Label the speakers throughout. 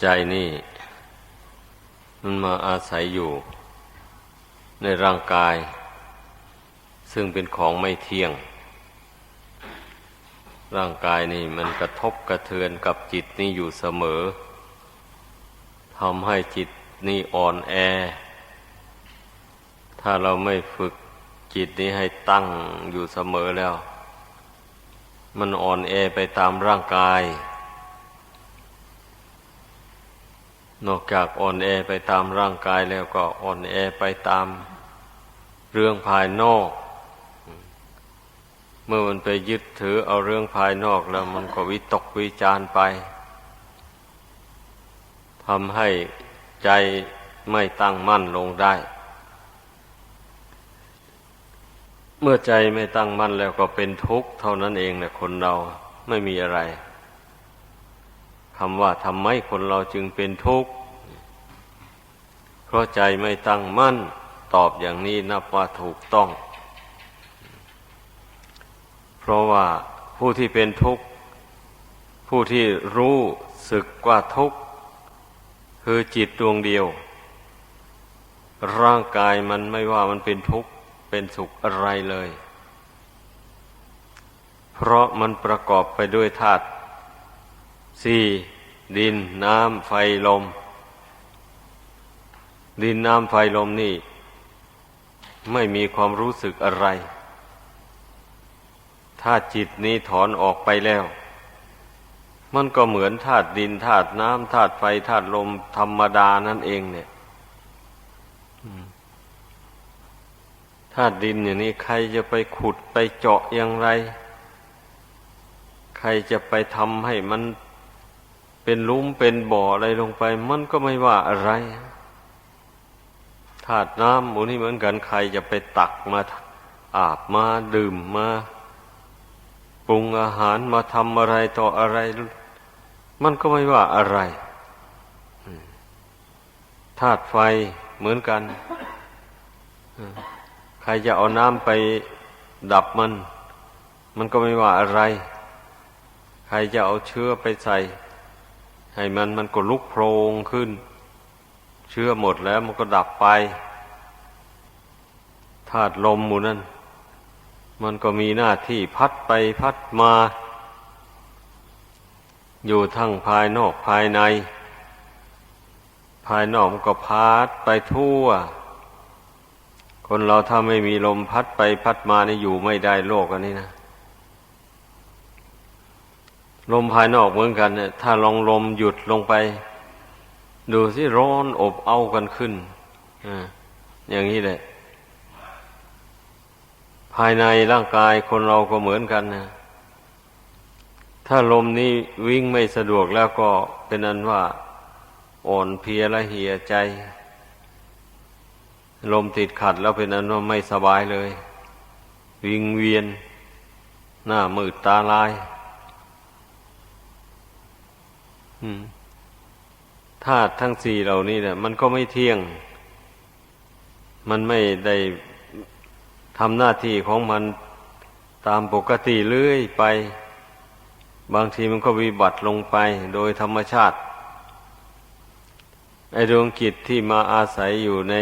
Speaker 1: ใจนี่ มันมาอาศัยอยู่ ในร่างกาย ซึ่งเป็นของไม่เที่ยง ร่างกายนี่มันกระทบกระเทือนกับจิตนี่อยู่เสมอทำให้จิตนี่อ่อนแอ ถ้าเราไม่ฝึกจิตนี้ให้ตั้งอยู่เสมอแล้ว มันอ่อนแอไปตามร่างกาย นอกจากอ่อนแอไปตามร่างกายแล้วก็อ่อนแอไปตามเรื่องภายนอก เมื่อมันไปยึดถือเอาเรื่องภายนอกแล้วมันก็วิตกวิจารไปทำให้ใจไม่ตั้งมั่นลงได้ เมื่อใจไม่ตั้งมั่นแล้วก็เป็นทุกข์เท่านั้นเองแหละคนเราไม่มีอะไร คำว่าทำไมคนเราจึงเป็นทุกข์ เพราะใจไม่ตั้งมั่น ตอบอย่างนี้นับว่าถูกต้อง เพราะว่าผู้ที่เป็นทุกข์ ผู้ที่รู้สึกว่าทุกข์ คือจิตดวงเดียว ร่างกายมันไม่ว่ามันเป็นทุกข์ เป็นสุขอะไรเลย เพราะมันประกอบไปด้วยธาตุ สี่ดินน้ำไฟลม ดินน้ำไฟลมนี่ ไม่มีความรู้สึกอะไร ถ้าจิตนี้ถอนออกไปแล้ว มันก็เหมือนธาตุดินธาตุน้ำธาตุไฟธาตุลมธรรมดานั่นเองเนี่ยธาตุดินอย่างนี้ใครจะไปขุดไปเจาะอย่างไร ใครจะไปทำให้มัน เป็นลุ่มเป็นบ่ออะไรลงไป มันก็ไม่ว่าอะไรธาตุน้ำหมูนี่เหมือนกันใครจะไปตักมาอาบมาดื่มมาปรุงอาหารมาทำอะไรต่ออะไร มันก็ไม่ว่าอะไรธาตุไฟเหมือนกัน ใครจะเอาน้ำไปดับมัน มันก็ไม่ว่าอะไร ใครจะเอาเชื้อไปใส่ ให้มันมันก็ลุกโพรงขึ้น เชื้อหมดแล้วมันก็ดับไปธาตุลมหมูนั่นมันก็มีหน้าที่พัดไปพัดมา อยู่ทั้งภายนอกภายใน ภายนอกมันก็พัดไปทั่ว คนเราถ้าไม่มีลมพัดไปพัดมานี่อยู่ไม่ได้โลกอันนี้นะ ลมภายนอกเหมือนกันเนี่ย ถ้าลองลมหยุดลงไป ดูสิร้อนอบเอากันขึ้นออย่างนี้แหละ ภายในร่างกายคนเราก็เหมือนกันนะถ้าลมนี้วิ่งไม่สะดวกแล้วก็เป็นอันว่า อ่อนเพลียและเหี่ยใจ ลมติดขัดแล้วเป็นอันว่าไม่สบายเลย วิงเวียน หน้ามืดตาลาย ธาตุทั้งสี่เหล่านี้เนี่ยมันก็ไม่เที่ยง มันไม่ได้ทำหน้าที่ของมันตามปกติเรื่อยไป บางทีมันก็วิบัติลงไปโดยธรรมชาติ ไอดวงจิตที่มาอาศัยอยู่ใน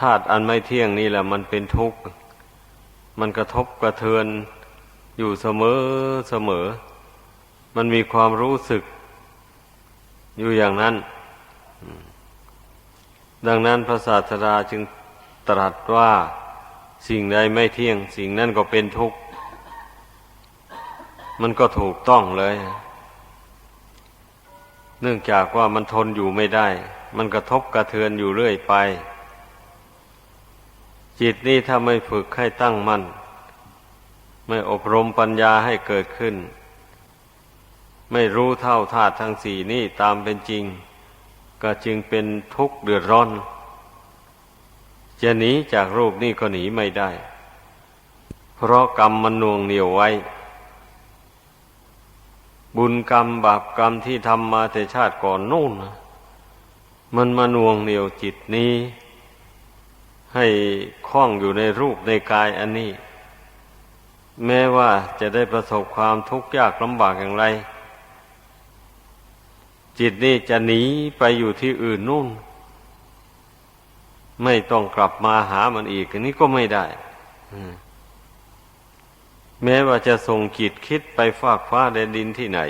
Speaker 1: ธาตุอันไม่เที่ยงนี่แหละมันเป็นทุกข์ มันกระทบกระเทือนอยู่เสมอเสมอ มันมีความรู้สึก อยู่อย่างนั้น ดังนั้นพระศาสดาจึงตรัสว่าสิ่งใดไม่เที่ยง สิ่งนั้นก็เป็นทุกข์ มันก็ถูกต้องเลย เนื่องจากว่ามันทนอยู่ไม่ได้ มันกระทบกระเทือนอยู่เรื่อยไป จิตนี้ถ้าไม่ฝึกให้ตั้งมัน่น ไม่อบรมปัญญาให้เกิดขึ้น ไม่รู้เท่าธาตุทั้งสี่นี่ตามเป็นจริง ก็จึงเป็นทุกข์เดือดร้อน จะหนีจากรูปนี่ก็หนีไม่ได้ เพราะกรรมมันน่วงเหนียวไว้ บุญกรรมบาปกรรมที่ทำมาแต่ชาติก่อนนู่น มันมาน่วงเหนียวจิตนี้ ให้คล้องอยู่ในรูปในกายอันนี้ แม้ว่าจะได้ประสบความทุกข์ยากลำบากอย่างไร จิตนี่จะหนีไปอยู่ที่อื่นนู่น ไม่ต้องกลับมาหามันอีกอันนี้ก็ไม่ได้แม้ว่าจะส่งจิตคิดไปฟากฟ้าแดนดินที่ไหน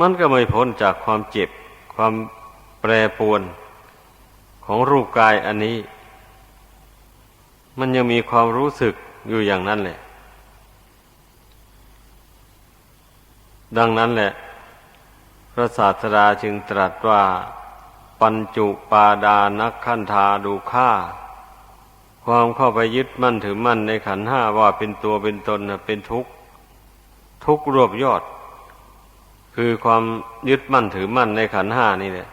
Speaker 1: มันก็ไม่พ้นจากความเจ็บ ความแปรปวนของรูปกายอันนี้ มันยังมีความรู้สึกอยู่อย่างนั้นแหละ ดังนั้นแหละ พระศาสดาจึงตรัสว่า ปัญจุปาดานักขันธาดูค่า ความเข้าไปยึดมั่นถือมั่นในขันห้าว่าเป็นตัวเป็นตนเป็นทุกข์ ทุกข์รวบยอด คือความยึดมั่นถือมั่นในขันห้านี่แหละ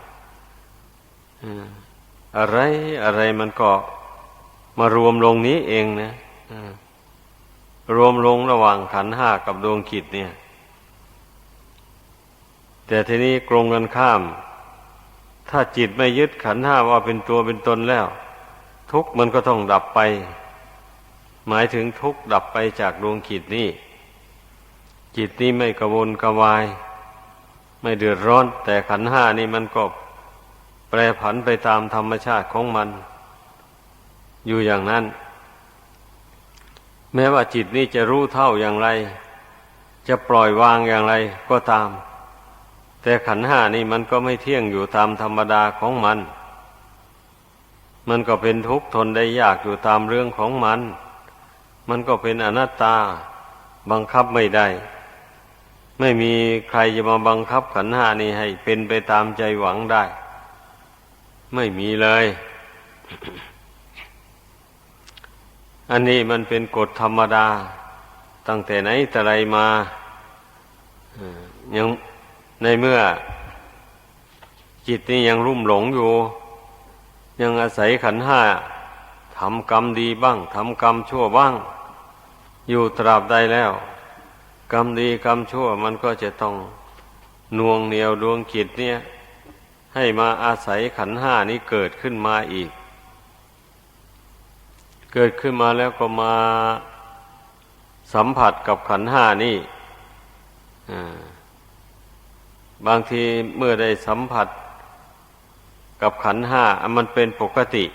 Speaker 1: อะไรอะไรมันก็มารวมลงนี้เองนะรวมลงระหว่างขันห้ากับดวงกิจเนี่ย แต่ทีนี้กรงกันข้าม ถ้าจิตไม่ยึดขันห้าว่าเป็นตัวเป็นตนแล้ว ทุกมันก็ต้องดับไป หมายถึงทุกดับไปจากดวงจิตนี้ จิตนี้ไม่กระวนกระวาย ไม่เดือดร้อน แต่ขันห้านี่มันก็แปรผันไปตามธรรมชาติของมัน อยู่อย่างนั้น แม้ว่าจิตนี้จะรู้เท่าอย่างไร จะปล่อยวางอย่างไรก็ตาม แต่ขันห้านี่มันก็ไม่เที่ยงอยู่ตามธรรมดาของมัน มันก็เป็นทุกข์ทนได้ยากอยู่ตามเรื่องของมัน มันก็เป็นอนัตตา บังคับไม่ได้ ไม่มีใครจะมาบังคับขันห้านี่ให้เป็นไปตามใจหวังได้ ไม่มีเลย อันนี้มันเป็นกฎธรรมดา ตั้งแต่ไหนแต่ไรมายัง ในเมื่อจิตนี่ยังรุ่มหลงอยู่ ยังอาศัยขันห้าทำกรรมดีบ้างทำกรรมชั่วบ้าง อยู่ตราบใดแล้ว กรรมดีกรรมชั่วมันก็จะต้องน่วงเหนียวดวงจิตเนี่ย ให้มาอาศัยขันห้านี้เกิดขึ้นมาอีก เกิดขึ้นมาแล้วก็มาสัมผัสกับขันห้านี่อ่า บางทีเมื่อได้สัมผัสกับขันห้ามันเป็นปกติ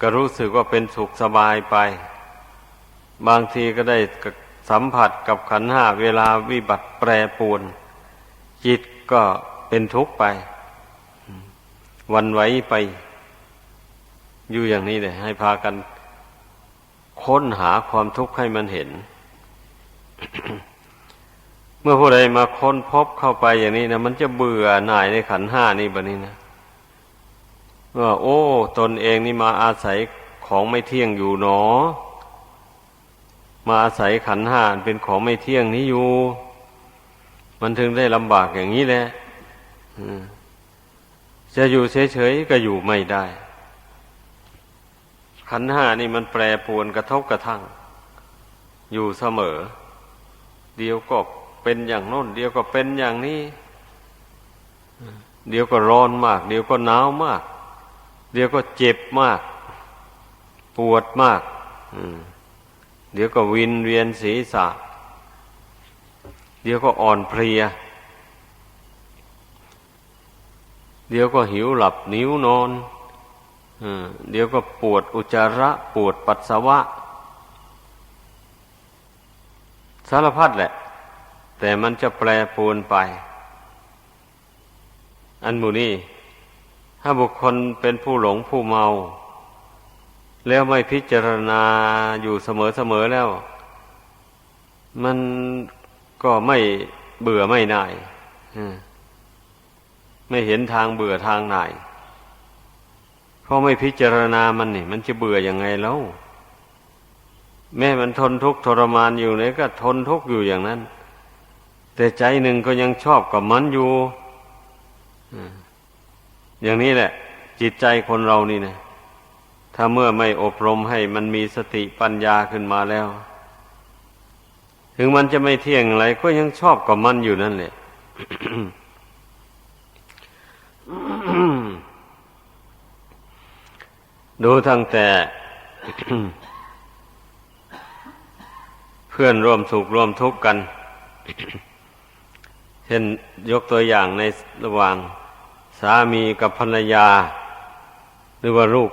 Speaker 1: ก็รู้สึกว่าเป็นสุขสบายไป บางทีก็ได้สัมผัสกับขันห้าเวลาวิบัติแปรปวน จิตก็เป็นทุกข์ไป วันไหวไป อยู่อย่างนี้เลยให้พากันค้นหาความทุกข์ให้มันเห็น มื่อผู้ใดมาค้นพบเข้าไปอย่างนี้นะมันจะเบื่อหน่ายในขันห้านี่แบบนี้นะว่าโอ้ ตนเองนี่มาอาศัยของไม่เที่ยงอยู่หนอ มาอาศัยขันห้าเป็นของไม่เที่ยงนี้อยู่ มันถึงได้ลำบากอย่างนี้แหละจะอยู่เฉยๆก็อยู่ไม่ได้ ขันห้านี่มันแปรปวนกระทบกระทั่ง อยู่เสมอ เดียวก็ เป็นอย่างโน้น เดียวก็เป็นอย่างนี้ เดี๋ยวก็ร้อนมาก เดี๋ยวก็หนาวมาก เดี๋ยวก็เจ็บมาก ปวดมากเดี๋ยวก็วินเวียนศีรษะ เดี๋ยวก็อ่อนเพลีย เดี๋ยวก็หิวหลับนิ้วนอนเดี๋ยวก็ปวดอุจจาระ ปวดปัสสาวะ สารพัดแหละ แต่มันจะแปรปรวนไป อันมูนี่ถ้าบุคคลเป็นผู้หลงผู้เมา แล้วไม่พิจารณาอยู่เสมอๆแล้ว มันก็ไม่เบื่อไม่น่ายไม่เห็นทางเบื่อทางหน่ายเพราะไม่พิจารณามันนี่ มันจะเบื่ออยังไงแล้วแม่มันทนทุกข์ทรมานอยู่เนี่ยก็ทนทุกข์อยู่อย่างนั้น แต่ใจหนึ่งก็ยังชอบกับมันอยู่อย่างนี้แหละ จิตใจคนเรานี่นะถ้าเมื่อไม่อบรมให้มันมีสติปัญญาขึ้นมาแล้ว ถึงมันจะไม่เที่ยงอะไรก็ยังชอบกับมันอยู่นั่นแหละดูทั้งแต่เพื่อนร่วมสุขร่วมทุกข์กัน เช่นยกตัวอย่างในระหว่างสามีกับภรรยา หรือว่าลูก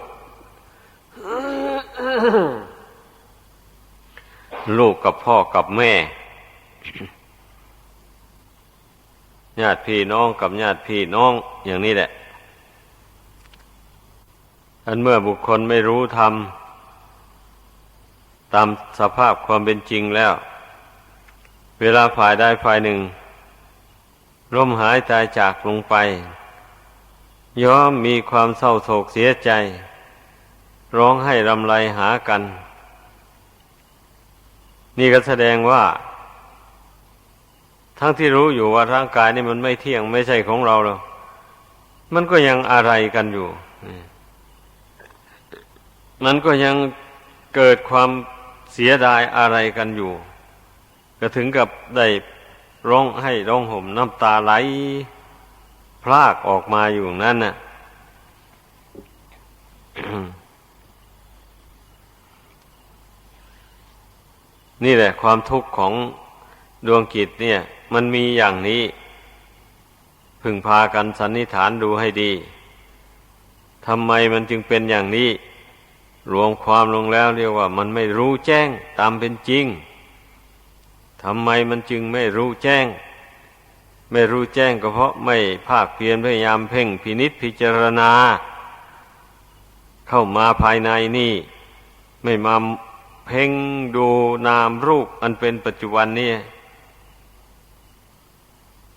Speaker 1: ลูกกับพ่อกับแม่ญาติพี่น้องกับญาติพี่น้องอย่างนี้แหละ อันเมื่อบุคคลไม่รู้ธรรมตามสภาพความเป็นจริงแล้ว เวลาฝ่ายใดฝ่ายหนึ่ง ร่มหายตายจากลงไป ย่อมมีความเศร้าโศกเสียใจ ร้องให้รำไรหากัน นี่ก็แสดงว่า ทั้งที่รู้อยู่ว่าร่างกายนี่มันไม่เที่ยงไม่ใช่ของเราแล้วมันก็ยังอะไรกันอยู่มันก็ยังเกิดความเสียดายอะไรกันอยู่ ก็ถึงกับได้ ร้องให้ร้องห่มน้ำตาไหล พรากออกมาอยู่นั่นน่ะนี่แหละ ความทุกข์ของดวงกิจเนี่ย มันมีอย่างนี้ พึงพากันสันนิษฐานดูให้ดีทำไมมันจึงเป็นอย่างนี้ รวมความลงแล้วเรียกว่า มันไม่รู้แจ้งตามเป็นจริง ทำไมมันจึงไม่รู้แจ้ง ไม่รู้แจ้งก็เพราะไม่ภาคเพียรพยายามเพ่งพินิษพิจารณา เข้ามาภายในนี่ ไม่มาเพ่งดูนามรูปอันเป็นปัจจุบันนี่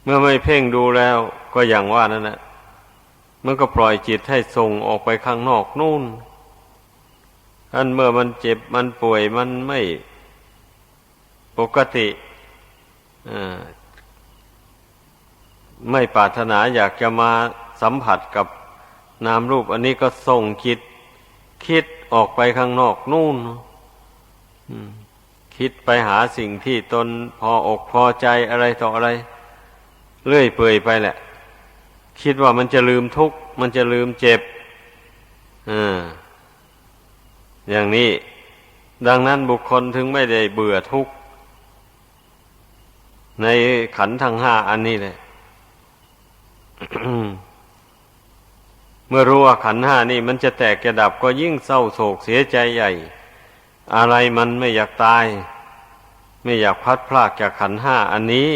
Speaker 1: เมื่อไม่เพ่งดูแล้วก็อย่างว่านั่นแหละมันก็ปล่อยจิตให้ส่งออกไปข้างนอกนู่นอันเมื่อมันเจ็บมันป่วยมันไม่ ปกติไม่ปรารถนาอยากจะมาสัมผัสกับนามรูป อันนี้ก็ส่งคิด คิดออกไปข้างนอกนู่นคิดไปหาสิ่งที่ตนพออกพอใจอะไรต่ออะไรเลื่อยเปื่อยไปแหละ คิดว่ามันจะลืมทุกข์มันจะลืมเจ็บอย่างนี้ ดังนั้นบุคคลถึงไม่ได้เบื่อทุกข์ ในขันทั้งห้าอันนี้เลยเมื่อรู้ว่าขันห้านี่ มันจะแตกจะดับก็ยิ่งเศร้าโศกเสียใจใหญ่ อะไรมันไม่อยากตาย ไม่อยากพัดพลากจากขันห้าอันนี้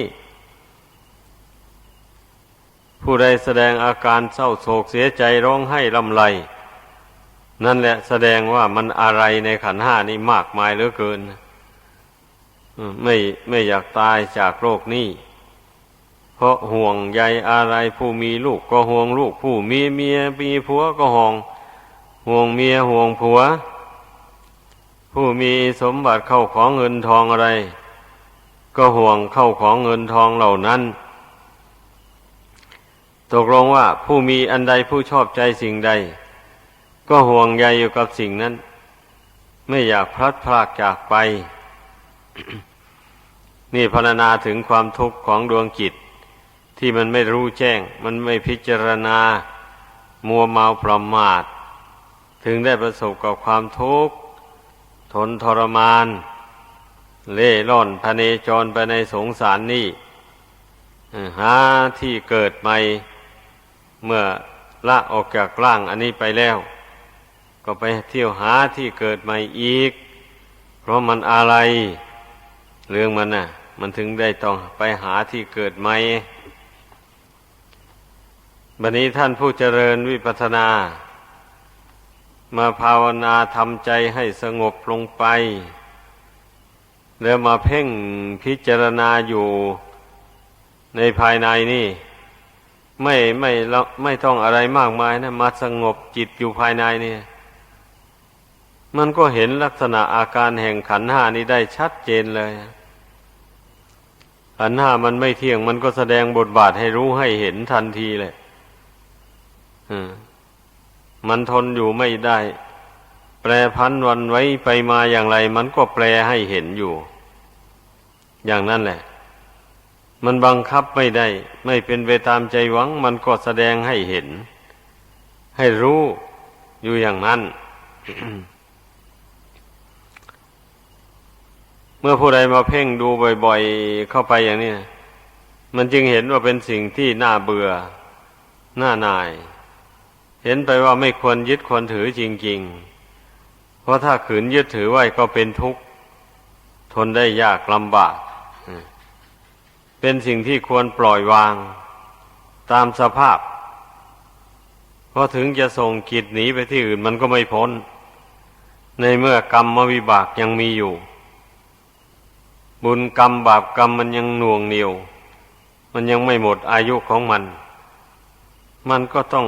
Speaker 1: ผู้ใดแสดงอาการเศร้าโศกเสียใจร้องไห้ลำไร นั่นแหละแสดงว่ามันอะไรในขันห้านี้มากมายเหลือเกิน ไม่ไม่อยากตายจากโรคนี้ เพราะห่วงใยอะไรผู้มีลูกก็ห่วงลูก ผู้มีเมียมีผัวก็ห่วง ห่วงเมียห่วงผัว ผู้มีสมบัติเข้าของเงินทองอะไร ก็ห่วงเข้าของเงินทองเหล่านั้น ตกลงว่าผู้มีอันใดผู้ชอบใจสิ่งใด ก็ห่วงใยอยู่กับสิ่งนั้น ไม่อยากพลัดพรากจากไป นี่พรรณนาถึงความทุกข์ของดวงจิต ที่มันไม่รู้แจ้ง มันไม่พิจารณา มัวเมาประมาท ถึงได้ประสบกับความทุกข์ ทนทรมาน เล่ร่อนพเนจรไปในสงสารนี่หาที่เกิดใหม่ เมื่อละออกจากร่างอันนี้ไปแล้ว ก็ไปเที่ยวหาที่เกิดใหม่อีก เพราะมันอะไร เรื่องมันน่ะ มันถึงได้ต้องไปหาที่เกิดใหม่บัดนี้ท่านผู้เจริญวิปัสนา มาภาวนาทำใจให้สงบลงไป แล้วมาเพ่งพิจารณาอยู่ในภายในนี่ ไม่ไม่ไม่ต้องอะไรมากมายนะมาสงบจิตอยู่ภายในนี่มันก็เห็นลักษณะอาการแห่งขันห้านี้ได้ชัดเจนเลย ขันห้ามันไม่เที่ยง มันก็แสดงบทบาทให้รู้ให้เห็นทันทีเลยมันทนอยู่ไม่ได้ แปรพันวันไว้ไปมาอย่างไร มันก็แปรให้เห็นอยู่ อย่างนั้นแหละ มันบังคับไม่ได้ ไม่เป็นไปตามใจหวัง มันก็แสดงให้เห็น ให้รู้อยู่อย่างนั้น เมื่อผู้ใดมาเพ่งดูบ่อยๆ เข้าไปอย่างนี้ มันจึงเห็นว่าเป็นสิ่งที่น่าเบื่อ น่าหน่าย เห็นไปว่าไม่ควรยึดควรถือจริง ๆ เพราะถ้าขืนยึดถือไว้ก็เป็นทุกข์ ทนได้ยากลำบาก เป็นสิ่งที่ควรปล่อยวาง ตามสภาพ เพราะถึงจะส่งกิจหนีไปที่อื่นมันก็ไม่พ้น ในเมื่อกรรมวิบากยังมีอยู่ บุญกรรมบาปกรรมมันยังหน่วงเหนียว มันยังไม่หมดอายุของมัน มันก็ต้อง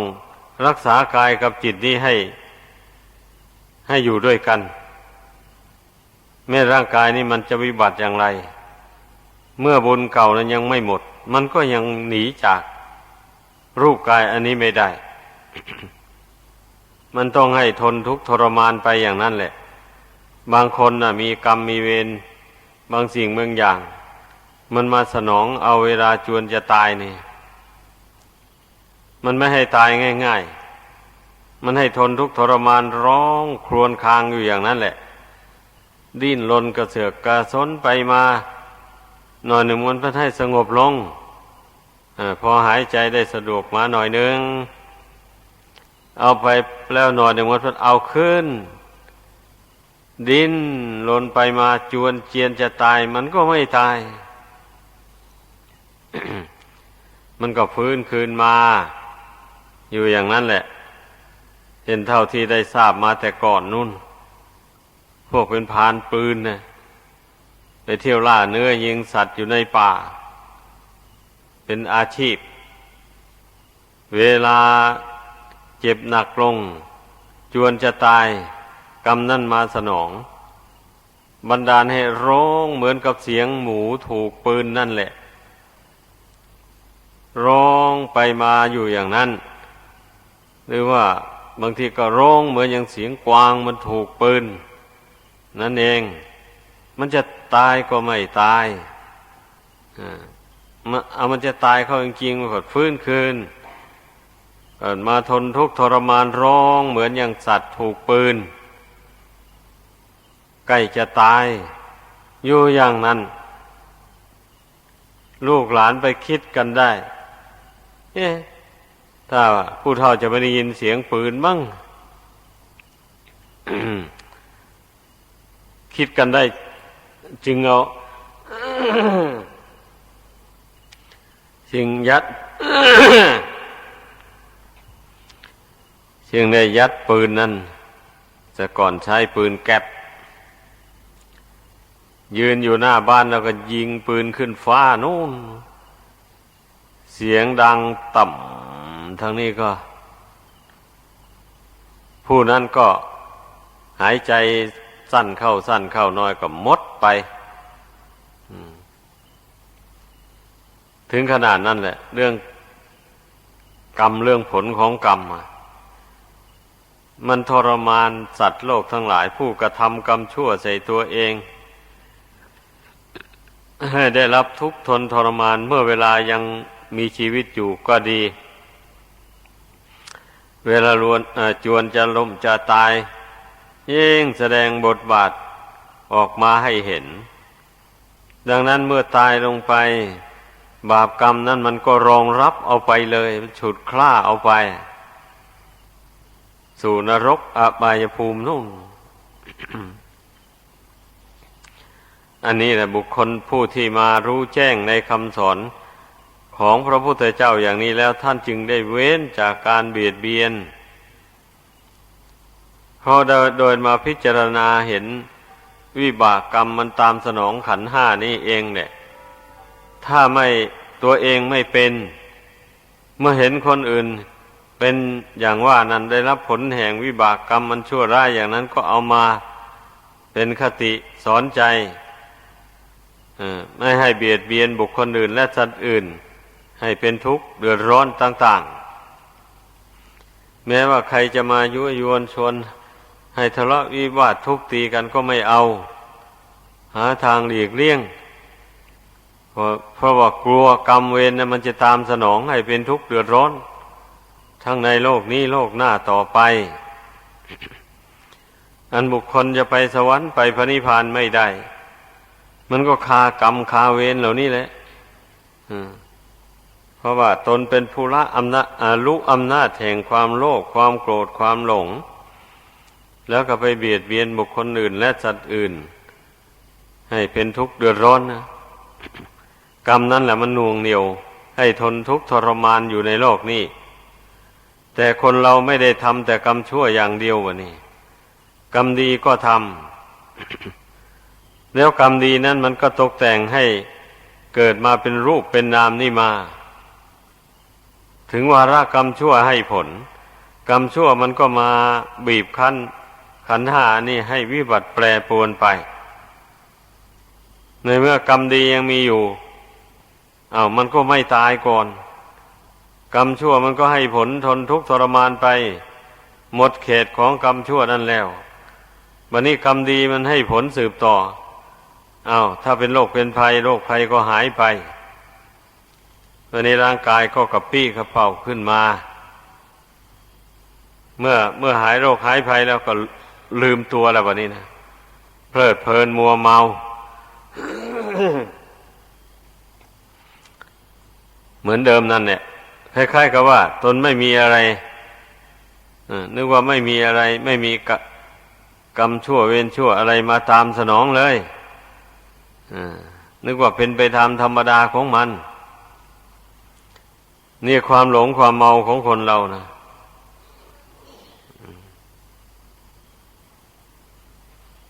Speaker 1: รักษากายกับจิตนี้ให้ ให้อยู่ด้วยกัน แม้ร่างกายนี้มันจะวิบัติอย่างไร เมื่อบุญเก่านั้นยังไม่หมด มันก็ยังหนีจาก รูปกายอันนี้ไม่ได้ มันต้องให้ทนทุกข์ทรมานไปอย่างนั้นแหละ บางคนน่ะ มีกรรมมีเวร บางสิ่งบางอย่าง มันมาสนองเอาเวลาจวนจะตายนี่ มันไม่ให้ตายง่าย ๆ มันให้ทนทุกข์ทรมานร้องครวญครางอยู่อย่างนั้นแหละ ดิ้นรนกระเสือกกระสนไปมาหน่อยหนึ่งมันพื่อให้สงบลงอพอหายใจได้สะดวกมาหน่อยนึง เอาไปแล้วหน่อยหนึ่งมันพื่อเอาขึ้น ดิ้นรนไปมาจวนเจียนจะตาย มันก็ไม่ตาย มันก็ฟื้นคืนมา อยู่อย่างนั้นแหละ เห็นเท่าที่ได้ทราบมาแต่ก่อนนู่น พวกเป็นพานปืนนะไปเที่ยวล่าเนื้อยิงสัตว์อยู่ในป่า เป็นอาชีพ เวลาเจ็บหนักลง จวนจะตาย กำนั่นมาสนอง บันดาลให้ร้องเหมือนกับเสียงหมูถูกปืนนั่นแหละ ร้องไปมาอยู่อย่างนั้น หรือว่าบางทีก็ร้องเหมือนอย่างเสียงกวางมันถูกปืน นั่นเอง มันจะตายก็ไม่ตายเอามันจะตายเขาจริงๆมันก็ฟื้นคืนเกิดมาทนทุกข์ทรมานร้องเหมือนอย่างสัตว์ถูกปืน ใกล้จะตาย อยู่อย่างนั้น ลูกหลานไปคิดกันได้ เอ๊ะถ้าผู้เฒ่าจะไม่ได้ยินเสียงปืนบ้างคิดกันได้ จึงเอาจึงยัดจึงได้ยัดปืนนั่นจะก่อนใช้ปืนแก๊ป ยืนอยู่หน้าบ้านแล้วก็ยิงปืนขึ้นฟ้านู่น เสียงดังต่ำทางนี้ก็ ผู้นั้นก็หายใจสั้นเข้าสั้นเข้าน้อยก็มดไป ถึงขนาดนั้นแหละ เรื่องกรรมเรื่องผลของกรรมมันทรมานสัตว์โลกทั้งหลายผู้กระทำกรรมชั่วใส่ตัวเอง ให้ได้รับทุกทนทรมานเมื่อเวลายังมีชีวิตอยู่ก็ดี เวลาลวนจวนจะล้มจะตาย ยิ่งแสดงบทบาทออกมาให้เห็น ดังนั้นเมื่อตายลงไป บาปกรรมนั้นมันก็รองรับเอาไปเลยฉุดคล้าเอาไป สู่นรกอบายภูมินู่น อันนี้แหละบุคคลผู้ที่มารู้แจ้งในคำสอนของพระพุทธเจ้าอย่างนี้แล้วท่านจึงได้เว้นจากการเบียดเบียนพอโดยมาพิจารณาเห็นวิบากกรรมมันตามสนองขันห้านี่เองเนี่ย ถ้าไม่ตัวเองไม่เป็น เมื่อเห็นคนอื่นเป็นอย่างว่านั้นได้รับผลแห่งวิบากกรรมมันชั่วร้ายอย่างนั้นก็เอามาเป็นคติสอนใจ ไม่ให้เบียดเบียนบุคคลอื่น และสัตว์อื่น ให้เป็นทุกข์เดือดร้อนต่าง ๆ แม้ว่าใครจะมายุยวนชวนให้ทะเลาะวิวาททุบตีกันก็ไม่เอา หาทางหลีกเลี่ยงเพราะเพราะว่ากลัวกรรมเวรนะมันจะตามสนองให้เป็นทุกข์เดือดร้อน ทั้งในโลกนี้โลกหน้าต่อไป อันบุคคลจะไปสวรรค์ไปพระนิพพานไม่ได้ มันก็คากรรมคาเวรเหล่านี้แหละเพราะว่าตนเป็นผู้ละอำนาจอารู้อำนาจแห่งความโลภความโกรธความหลง แล้วก็ไปเบียดเบียนบุคคลอื่นและสัตว์อื่น ให้เป็นทุกข์เดือดร้อนนะกรรมนั่นแหละมันน่วงเหนียว ให้ทนทุกข์ทรมานอยู่ในโลกนี้ แต่คนเราไม่ได้ทำแต่กรรมชั่วอย่างเดียววะนี่ กรรมดีก็ทำ แล้วกรรมดีนั้นมันก็ตกแต่งให้เกิดมาเป็นรูปเป็นนามนี่มา ถึงวาระกรรมชั่วให้ผล กรรมชั่วมันก็มาบีบคั้น ขันหานี่ให้วิบัติแปรปวนไป ในเมื่อกรรมดียังมีอยู่อา้าวมันก็ไม่ตายก่อน กรรมชั่วมันก็ให้ผลทนทุกข์ทรมานไป หมดเขตของกรรมชั่วนั่นแล้ววันนี้กรรมดีมันให้ผลสืบต่อ อา้าวถ้าเป็นโรคเป็นภัยโรคภัยก็หายไปวันนี้ร่างกายก็กระปี้กระเป๋าขึ้นมา เมื่อเมื่อหายโรคหายภัยแล้วก็ลืมตัวแล้ววันนี้นะเพลิดเพลินมัวเมา เหมือนเดิมนั่นเนี่ยคล้ายๆกับว่า ตนไม่มีอะไรนึกว่าไม่มีอะไร ไม่มีกกรรมชั่วเวรชั่วอะไรมาตามสนองเลย นึกว่าเป็นไปตามธรรมดาของมัน นี่ความหลงความเมาของคนเรานะ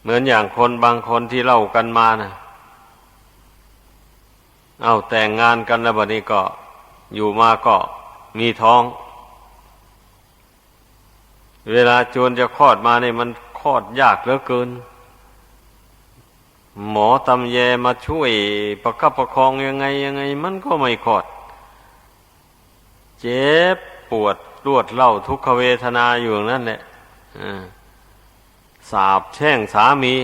Speaker 1: เหมือนอย่างคนบางคนที่เล่ากันมานะเอาแต่งงานกันแล้วบัดนี้ก็อยู่มาก็มีท้อง เวลาจวนจะคลอดมาเนี่ยมันคลอดยากเหลือเกิน หมอตำแยมาช่วยประคับประคองยังไงยังไง มันก็ไม่คลอด เจ็บปวดรวดเล่าทุกขเวทนาอยู่นั่นแหละสาบแช่งสามี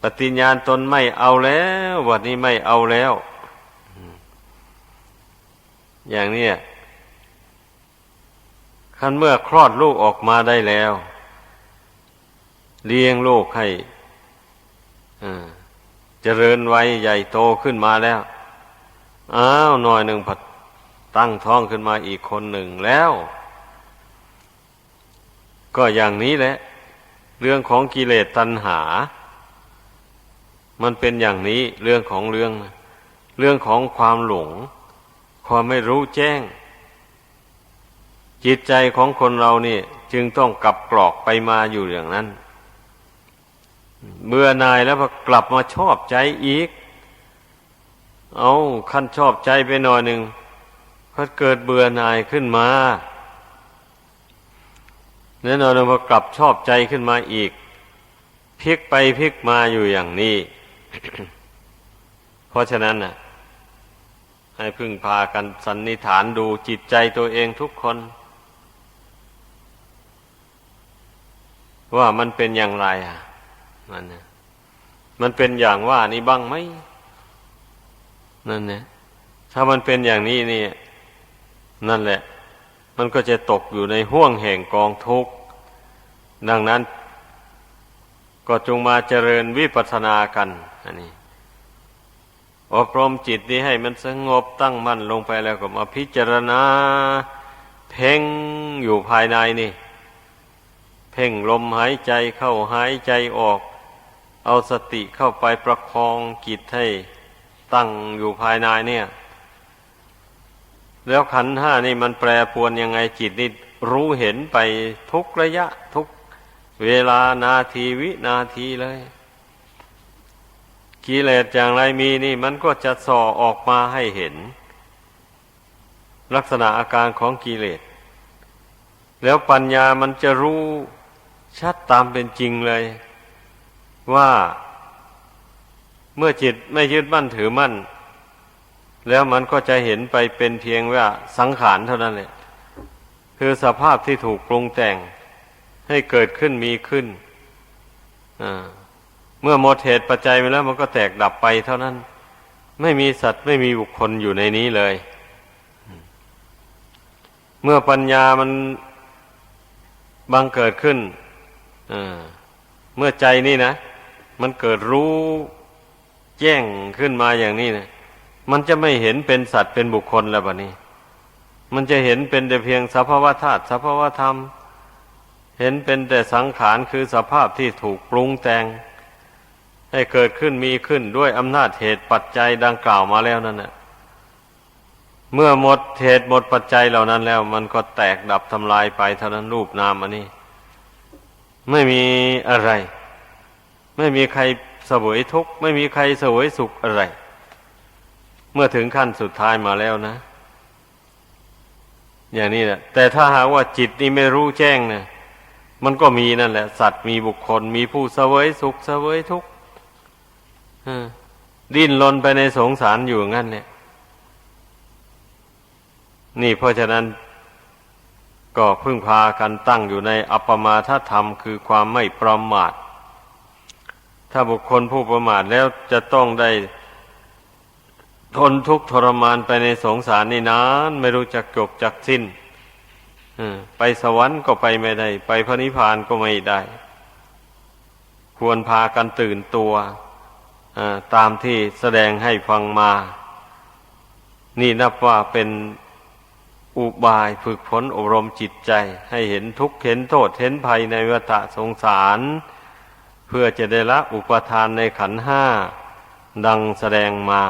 Speaker 1: ปฏิญญาณตนไม่เอาแล้ววันนี้ไม่เอาแล้ว อย่างนี้คันเมื่อคลอดลูกออกมาได้แล้ว เลี้ยงลูกให้ เจริญวัยใหญ่โตขึ้นมาแล้ว อ้าวหน่อยหนึ่งผัดตั้งท้องขึ้นมาอีกคนหนึ่งแล้ว ก็อย่างนี้แหละ เรื่องของกิเลสตัณหา มันเป็นอย่างนี้เรื่องของเรื่อง เรื่องของความหลง ความไม่รู้แจ้ง จิตใจของคนเรานี่ จึงต้องกลับกรอกไปมาอยู่อย่างนั้น เบื่อนายแล้วพอกลับมาชอบใจอีก เอาขั้นชอบใจไปหน่อยหนึ่งพอเกิดเบื่อนายขึ้นมาแน่นอนพอกลับชอบใจขึ้นมาอีกพลิกไปพลิกมาอยู่อย่างนี้ เพราะฉะนั้นน่ะ ให้พึ่งพากันสันนิฐานดูจิตใจตัวเองทุกคน ว่ามันเป็นอย่างไรอะ มันเนี่ยมันเป็นอย่างว่านี่บ้างไหมนั่นเนี่ยถ้ามันเป็นอย่างนี้นี่นั่นแหละ มันก็จะตกอยู่ในห่วงแห่งกองทุกข์ดังนั้น ก็จงมาเจริญวิปัสสนากันอันนี้อบรมจิตนี้ให้มันสงบตั้งมั่นลงไปแล้วก็มาพิจารณา เพ่งอยู่ภายในนี่ เพ่งลมหายใจเข้าหายใจออก เอาสติเข้าไปประคองจิตให้ตั้งอยู่ภายในเนี่ย แล้วขันห้านี่มันแปรปวนยังไงจิตนี่รู้เห็นไปทุกระยะทุกเวลานาทีวินาทีเลยกิเลสอย่างไรมีนี่มันก็จะส่อออกมาให้เห็น ลักษณะอาการของกิเลส แล้วปัญญามันจะรู้ชัดตามเป็นจริงเลย ว่าเมื่อจิตไม่ยึดมั่นถือมั่น แล้วมันก็จะเห็นไปเป็นเพียงว่าสังขารเท่านั้นแหละคือสภาพที่ถูกปรุงแต่งให้เกิดขึ้นมีขึ้นเมื่อหมดเหตุปัจจัยไปแล้วมันก็แตกดับไปเท่านั้น ไม่มีสัตว์ไม่มีบุคคลอยู่ในนี้เลย เมื่อปัญญามันบังเกิดขึ้นเมื่อใจนี่นะ มันเกิดรู้แจ้งขึ้นมาอย่างนี้นะมันจะไม่เห็นเป็นสัตว์เป็นบุคคลแล้วบะนี้ มันจะเห็นเป็นแต่เพียงสภาวธาตุสภาวธรรม เห็นเป็นแต่สังขารคือสภาพที่ถูกปรุงแต่ง ให้เกิดขึ้นมีขึ้นด้วยอำนาจเหตุปัจจัยดังกล่าวมาแล้วนั่นแหละเมื่อหมดเหตุหมดปัจจัยเหล่านั้นแล้ว มันก็แตกดับทำลายไปเท่านั้นรูปนามอันนี้ ไม่มีอะไร ไม่มีใครเสวยทุกข์ไม่มีใครเสวยสุขอะไร เมื่อถึงขั้นสุดท้ายมาแล้วนะ อย่างนี้แหละแต่ถ้าหากว่าจิตนี่ไม่รู้แจ้งนะมันก็มีนั่นแหละ สัตว์มีบุคคล มีผู้เสวยสุขเสวยทุกข์ดิ้นรนไปในสงสารอยู่งั้นเนี่ย นี่เพราะฉะนั้นก็พึ่งพากันตั้งอยู่ในอัปปมาทธรรมคือความไม่ประมาท ถ้าบุคคลผู้ประมาทแล้วจะต้องได้ ทนทุกข์ทรมานไปในสงสารนี่นาน ไม่รู้จักจบจักสิ้นไปสวรรค์ก็ไปไม่ได้ ไปพระนิพพานก็ไม่ได้ ควรพากันตื่นตัวตามที่แสดงให้ฟังมา นี่นับว่าเป็นอุบายฝึกฝนอบรมจิตใจ ให้เห็นทุกข์เห็นโทษเห็นภัยในวัฏสงสาร เพื่อจะได้ละอุปทานในขันห้าดังแสดงมา